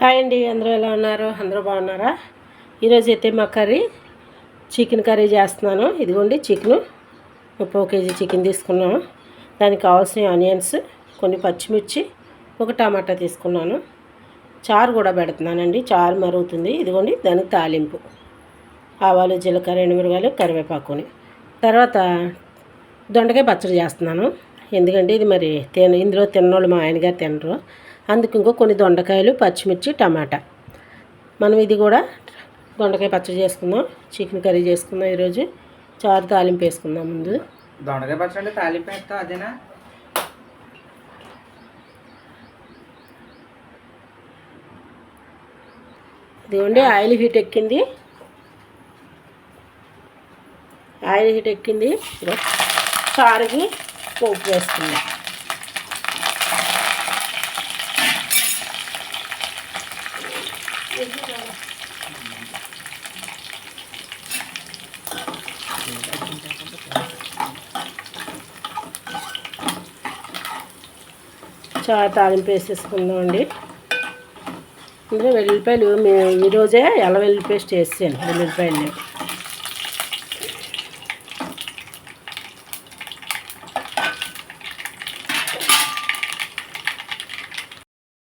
Hi అండి అందరూ ఎలా ఉన్నారు? అందరూ బాగున్నారా? ఈరోజు అయితే మా కర్రీ చికెన్ కర్రీ చేస్తున్నాను. ఇదిగోండి చికెను. ముప్పై కేజీ చికెన్ తీసుకున్నాను. దానికి కావాల్సిన ఆనియన్స్ కొన్ని పచ్చిమిర్చి ఒక టమాటా తీసుకున్నాను. చారు కూడా పెడుతున్నానండి చారు మరుగుతుంది. ఇదిగోండి దానికి తాలింపు. ఆవాలు జీలకర్ర ఎండుమిరగాయలు కరివేపాకుని. తర్వాత దొండకాయ పచ్చడి చేస్తున్నాను. ఎందుకంటే ఇది మరి తిన ఇందులో తిన్నోళ్ళు మా ఆయనగారు తినరు. అందుకు ఇంకో కొన్ని దొండకాయలు పచ్చిమిర్చి టమాటా. మనం ఇది కూడా దొండకాయ పచ్చడి చేసుకుందాం. చికెన్ కర్రీ చేసుకుందాం ఈరోజు. చారు తాలింపు వేసుకుందాం ముందు. దొండకాయ పచ్చడి తాలింపు వేస్తావు అదేనా? ఇదిగోండి ఆయిల్ హీట్ ఎక్కింది. ఆయిల్ హీట్ ఎక్కింది. చారుకి పోపు వేస్తుంది చా తాలింపు వేసేసుకుందాం అండి ఇందులో వెల్లుల్లిపాయలు మేము ఈరోజే ఎల్ల వెల్లుల్లి పేస్ట్ వేసాను వెల్లుల్లిపాయలు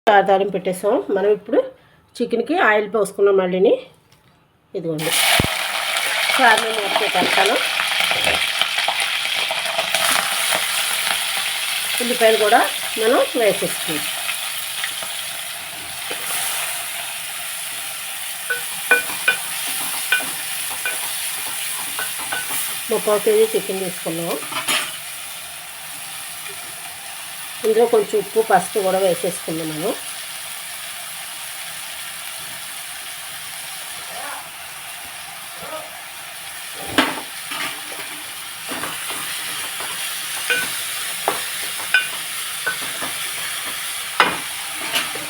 చారు తాలింపు పెట్టేసాం. మనం ఇప్పుడు చికెన్కి ఆయిల్ పోసుకున్నాం మళ్ళీని. ఇదిగోండి. కారణం మూత పెడతాను ఉల్లిపాయలు కూడా మనం వేసేసుకుంటాం ముప్పై కేజీ చికెన్ తీసుకున్నాం. ఇందులో కొంచెం ఉప్పు పసుపు కూడా వేసేసుకుందాం మనం.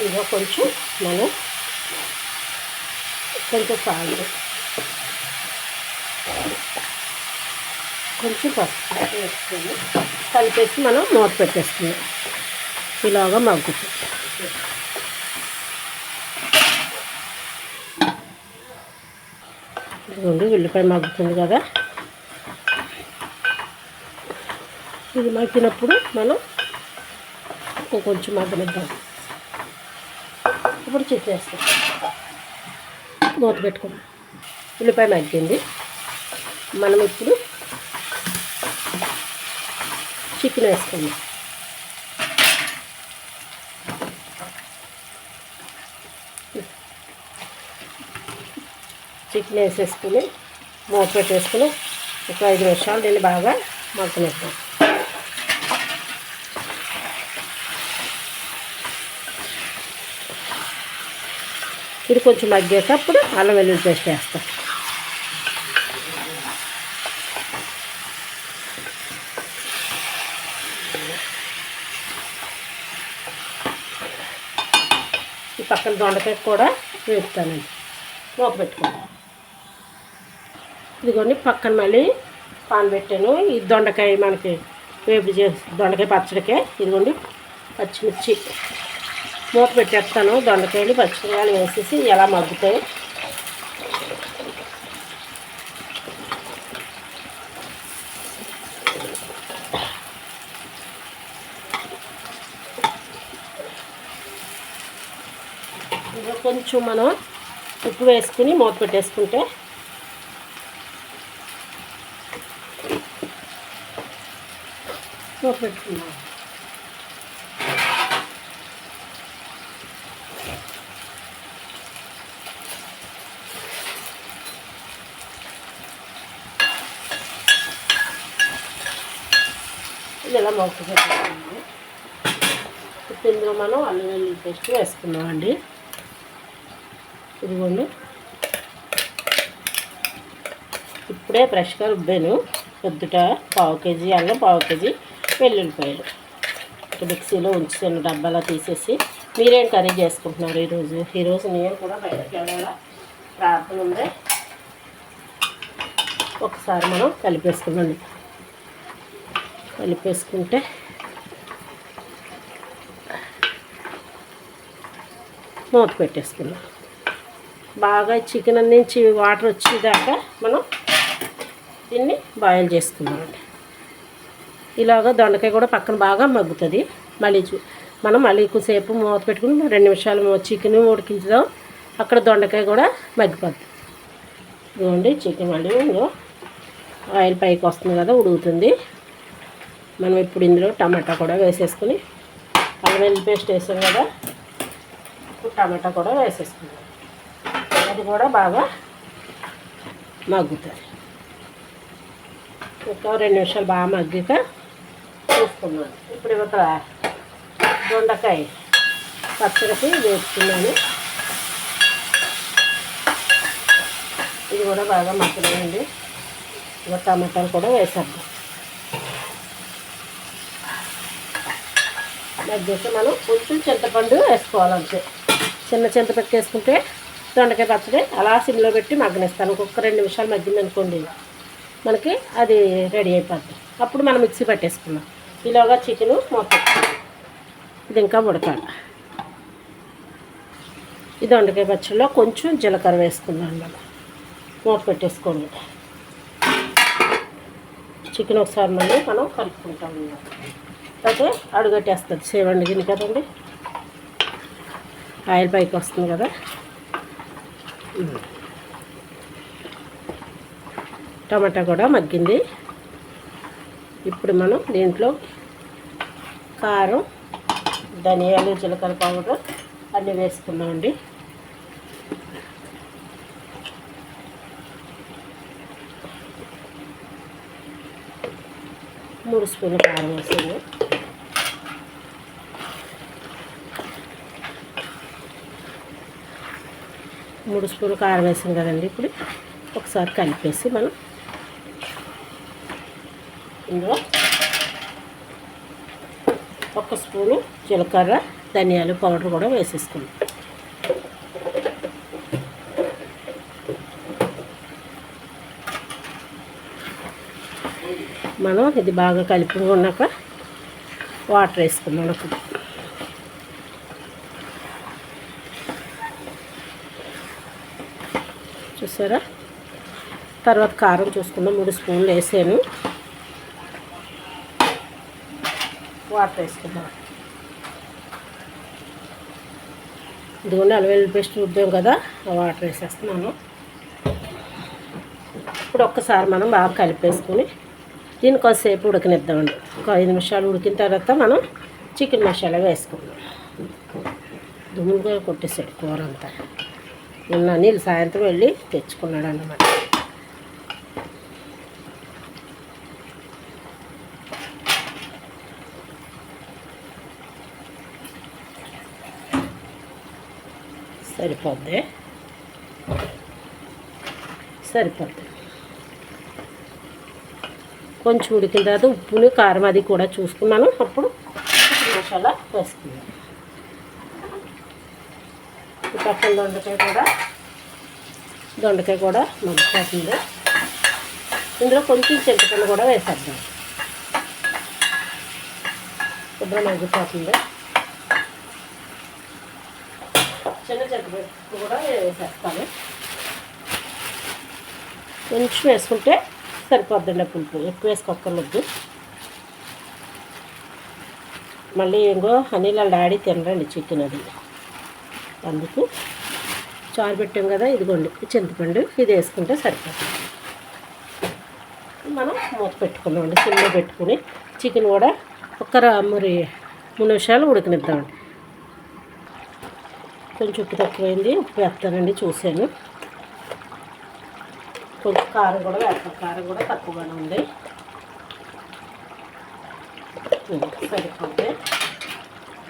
ఇదిగో కొంచెం మనం కొంచెం సాల్ట్. కొంచెం పసుపు వేసుకొని కలిపేసి మనం మూత పెట్టేస్తున్నాం ఇలాగా మగ్గుతుంది. ఇదిగోండి ఉల్లిపాయ మగ్గుతుంది కదా. ఇది మగ్గినప్పుడు మనం కొంచెం మగ్గనిద్దాం. ఇప్పుడు చెప్పేస్తాం మూత పెట్టుకున్నాం. ఉల్లిపాయ మగ్గింది. మనం ఇప్పుడు చికెన్ వేసుకుందాం. చికెన్ వేసేసుకుని మూత పెట్టేసుకుని ఒక ఐదు నిమిషాలు దీన్ని బాగా మగ్గనిద్దాం. ఇది కొంచెం మగ్గేటప్పుడు అల్లం వెల్లుల్లి పేస్ట్ వేస్తాం. ఈ పక్కన దొండకాయ కూడా వేస్తానండి. మూత పెట్టుకోండి ఇదిగోండి పక్కన మళ్ళీ పాన్ పెట్టాను. ఈ దొండకాయ మనకి వేపు చేసి దొండకాయ పచ్చడికే. ఇదిగోండి పచ్చిమిర్చి. మూత పెట్టేస్తాను. దొండకాయలు పచ్చిమిరకాయలు వేసేసి ఎలా మగ్గుతాయి. కొంచెం మనం ఉప్పు వేసుకుని మూత పెట్టేసుకుంటే మూత పెట్టుకున్నాం ఇలా మొక్క పెట్టుకున్నాము ఇప్పుడు ఇందులో మనం అల్లం వెల్లుల్లి పేస్ట్ వేసుకున్నామండి ఇదిగోండి. ఇప్పుడే ఫ్రెష్గా రుబ్బాను. పొద్దుట పావు కేజీ అల్లం పావు కేజీ వెల్లుల్లిపాయలు. మిక్సీలో ఉంచాను డబ్బాలో తీసేసి మీరేం కర్రీ చేసుకుంటున్నారు ఈరోజు? ఈరోజు నేను కూడా బయటకు వెళ్ళాలా? ప్రార్థన ఉంది. ఒకసారి మనం కలిపేసుకున్నాం కలిపేసుకుంటే మూత పెట్టేసుకున్నాం బాగా చికెన్ నుంచి వాటర్ వచ్చేదాకా మనం దీన్ని బాయిల్ చేసుకుందామండి ఇలాగ దొండకాయ కూడా పక్కన బాగా మగ్గుతుంది. మళ్ళీ మనం మళ్ళీ ఎక్కువసేపు మూత పెట్టుకుని రెండు నిమిషాలు చికెన్ ఉడికించుదాం. అక్కడ దొండకాయ కూడా మగ్గిపోద్ది. ఇదిగోండి చికెన్ మళ్ళీ ఆయిల్ పైకి వస్తుంది కదా ఉడుకుతుంది. మనం ఇప్పుడు ఇందులో టమాటా కూడా వేసేసుకుని అల్లం వెల్లుల్లి పేస్ట్ వేసాం కదా. ఇప్పుడు టమాటా కూడా వేసేసుకుందాం. అది కూడా బాగా మగ్గుతుంది ఒక రెండు నిమిషాలు బాగా మగ్గాక చూసుకున్నాను ఇప్పుడు ఇవతల దొండకాయ పచ్చడికి వేసుకున్నాను ఇది కూడా బాగా మగ్గుతాయండి ఇక టమాటాలు కూడా వేసేద్దాం. మగ్గాక మనం కొంచెం చింతపండు వేసుకోవాలంతే. చిన్న చింతపండు వేసుకుంటే దొండకాయ పచ్చడి అలా సిమ్లో పెట్టి మగ్గనిస్తాను. ఒక్కొక్క రెండు నిమిషాలు మగ్గింది అనుకోండి మనకి అది రెడీ అయిపోద్ది. అప్పుడు మనం మిక్సీ పట్టేసుకున్నాం ఈలోగా చికెను మొత్తం ఇది ఇంకా ఉడకాలి. ఇది దొండకాయ పచ్చడిలో కొంచెం జీలకర్ర వేసుకుందాం అన్నమాట మూత పెట్టేసుకోండి. చికెన్ ఒకసారి మళ్ళీ మనం కలుపుకుంటాం అన్నమాట. అయితే అడుగట్టేస్తుంది. సేవండి గిన్నె కదండి. ఆయిల్ పైకి వస్తుంది కదా. టమాటా కూడా మగ్గింది. ఇప్పుడు మనం దీంట్లో కారం ధనియాలు జీలకర్ర పౌడర్ అన్నీ వేసుకున్నామండి మూడు స్పూన్లు కారం వేసింది మూడు స్పూన్లు కారం వేసాం కదండి ఇప్పుడు ఒకసారి కలిపేసి మనం ఇందులో ఒక స్పూను జీలకర్ర ధనియాలు పౌడర్ కూడా వేసేసుకుందాం. మనం ఇది బాగా కలుపుకున్నాక వాటర్ వేసుకుందాం. ఇప్పుడు చూసారా? తర్వాత కారం చూసుకుందాం. మూడు స్పూన్లు వేసాను. వాటర్ వేసుకుందాం. ఇదిగోండి అల్లం పేస్ట్ రుద్దాం కదా. ఆ వాటర్ వేసేస్తున్నాను. ఇప్పుడు ఒక్కసారి మనం బాగా కలిపేసుకొని దీన్ని కొద్దిసేపు ఉడకనిద్దామండి. ఒక ఐదు నిమిషాలు ఉడికిన తర్వాత మనం చికెన్ మసాలా వేసుకుందాం. దుమ్ముగా కొట్టేసాడు కూర అంతా. నిన్న నీళ్ళు సాయంత్రం వెళ్ళి తెచ్చుకున్నాడు అన్నమాట సరిపోద్ది? సరిపోద్ది. కొంచెం ఉడికిన తర్వాత ఉప్పుని కారం అది కూడా చూసుకున్నాను. అప్పుడు మసాలా వేసుకున్నాను. పక్కన దొండకాయ కూడా. దొండకాయ కూడా మగ్గిపోతుంది ఇందులో కొంచెం చింతపండు కూడా వేసేద్దాం. శుభ్రం మగ్గిపోతుంది. చిన్న చింతపండు కూడా వేసేస్తాను. కొంచెం వేసుకుంటే సరిపోద్దండి పులుపు. ఎక్కువ వేసుకోక్కర్లేదు. మళ్ళీ ఇంకో అనిల్ వాళ్ళ డాడీ తినరండి చికెన్ అది. అందుకు చారు పెట్టాం కదా ఇదిగోండి చింతపండు ఇది వేసుకుంటే సరిపోతుంది. మనం మూత పెట్టుకున్నామండి సిమ్లో పెట్టుకుని చికెన్ కూడా ఒక మరి మూడు నిమిషాలు ఉడకనిద్దామండి. కొంచెం ఉప్పు తక్కువైంది ఉప్పు వేస్తానండి చూశాను. కొంచెం కారం కూడా వేస్తాం కారం కూడా తక్కువగానే ఉంది. సరిపోతే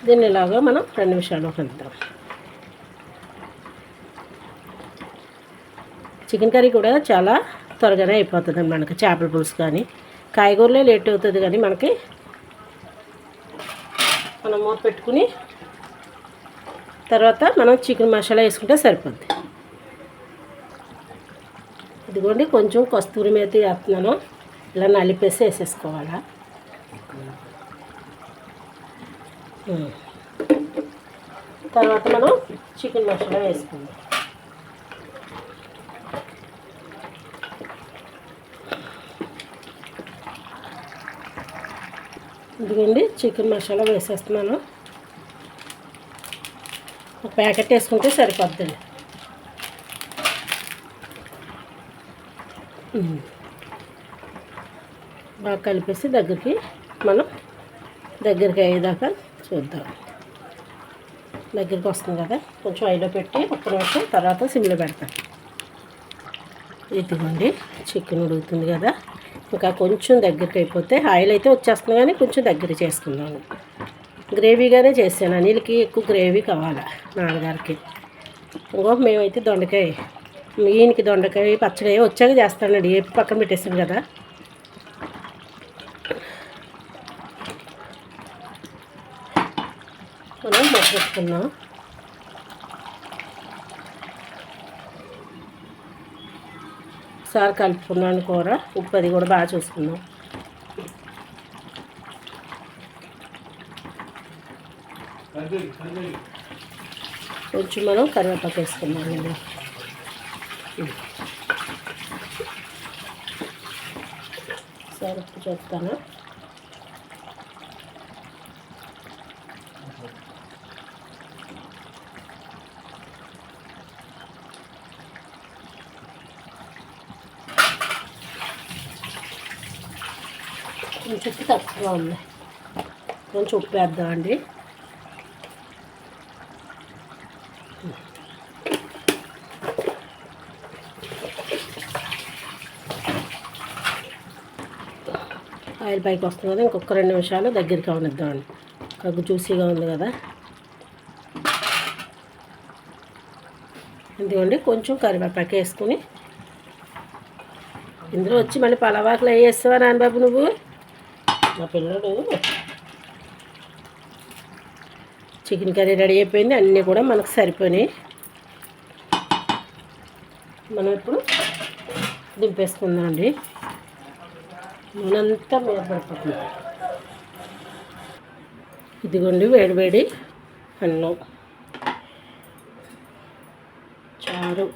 దీన్ని ఇలాగా మనం రెండు నిమిషాలు ఉడకనిద్దాం. చికెన్ కర్రీ కూడా చాలా త్వరగానే అయిపోతుంది మనకి చేపల పులుసు కానీ. కాయగూరలే లేట్ అవుతుంది కానీ మనకి మనం మూత పెట్టుకుని తర్వాత మనం చికెన్ మసాలా వేసుకుంటే సరిపోద్ది. ఇదిగోండి కొంచెం కస్తూరి మేతి వేస్తున్నాను. ఇలా నలిపేసి వేసేసుకోవాలా. తర్వాత మనం చికెన్ మసాలా వేసుకుందాం. ఇదిగోండి చికెన్ మసాలా వేసేస్తున్నాను. ఒక ప్యాకెట్ వేసుకుంటే సరిపోద్దండి. బాగా కలిపేసి దగ్గరికి మనం దగ్గరికి అయ్యేదాకా చూద్దాం. దగ్గరికి వస్తుంది కదా కొంచెం ఐలో పెట్టి ఒక్క నిమిషం తర్వాత సిమ్లో పెడతాం ఇదిగోండి చికెన్ ఉడుకుతుంది కదా. ఇంకా కొంచెం దగ్గరికి అయిపోతే ఆయిల్ అయితే వచ్చేస్తుంది కానీ కొంచెం దగ్గర చేసుకున్నాను గ్రేవీగానే చేసాను అనిల్కి ఎక్కువ గ్రేవీ కావాలా నాన్నగారికి. ఇంకో మేమైతే దొండకాయ ఈయనకి దొండకాయ పచ్చడి వచ్చాక చేస్తానండి. ఏ పక్కన పెట్టేసాను కదా. మనం పెట్టుకున్నాం ఒకసారి కలుపుకున్నాను కూర. ఉప్పు అది కూడా బాగా చూసుకున్నాం కొంచెం మనం కరివేపాకు వేసుకున్నాం ఇందులో సరే చెప్తాను కొంచెం ఉప్పు కొంచెం ఉప్పు వేద్దామండి ఆయిల్ పైకి వస్తుంది కదా ఇంకొక రెండు నిమిషాలు దగ్గరికి అవనిద్దామండి కగ్గు జ్యూసీగా ఉంది కదా. ఇదిగోండి కొంచెం కరివేపాకు వేసుకుని. ఇందులో వచ్చి మళ్ళీ పలవాకులు వేస్తావా నాన్నబాబు నువ్వు? మా పిల్లడు చికెన్ కర్రీ రెడీ అయిపోయింది. అన్నీ కూడా మనకు సరిపోయినాయి. మనం ఇప్పుడు దింపేసుకుందాం అండి. నూనెంతా మీద పడిపోతుంది. ఇదిగోండి వేడివేడి అన్నం. చారు.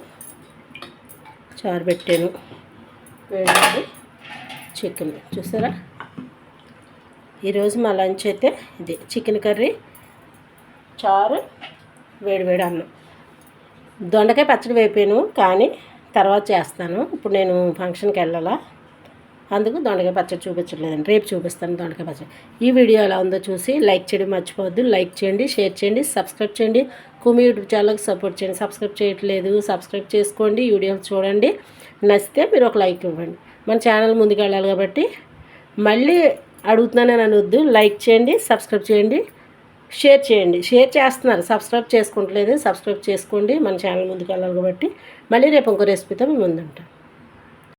చారు పెట్టాను. వేడివేడి చికెన్. చూసారా? ఈరోజు మా లంచ్ అయితే ఇది చికెన్ కర్రీ చారు వేడి వేడి అన్నం. దొండకాయ పచ్చడి వేపాను కానీ తర్వాత చేస్తాను. ఇప్పుడు నేను ఫంక్షన్కి వెళ్ళాలా? అందుకు దొండకాయ పచ్చడి చూపించట్లేదండి. రేపు చూపిస్తాను దొండకాయ పచ్చడి. ఈ వీడియో ఎలా ఉందో చూసి లైక్ చేయడం మర్చిపోవద్దు. లైక్ చేయండి షేర్ చేయండి సబ్స్క్రైబ్ చేయండి. కుమి యూట్యూబ్ ఛానల్కి సపోర్ట్ చేయండి. సబ్స్క్రైబ్ చేయట్లేదు సబ్స్క్రైబ్ చేసుకోండి. వీడియోస్ చూడండి. నచ్చితే మీరు ఒక లైక్ ఇవ్వండి. మన ఛానల్ ముందుకు వెళ్ళాలి కాబట్టి మళ్ళీ అడుగుతున్నానని అనొద్దు. లైక్ చేయండి సబ్స్క్రైబ్ చేయండి షేర్ చేయండి. షేర్ చేస్తున్నారు. సబ్స్క్రైబ్ చేసుకుంటలేదు. సబ్స్క్రైబ్ చేసుకోండి. మన ఛానల్ ముందుకు వెళ్ళాలి కాబట్టి మళ్ళీ రేపు ఇంకో రెసిపీతో మేము ముందుంటాం.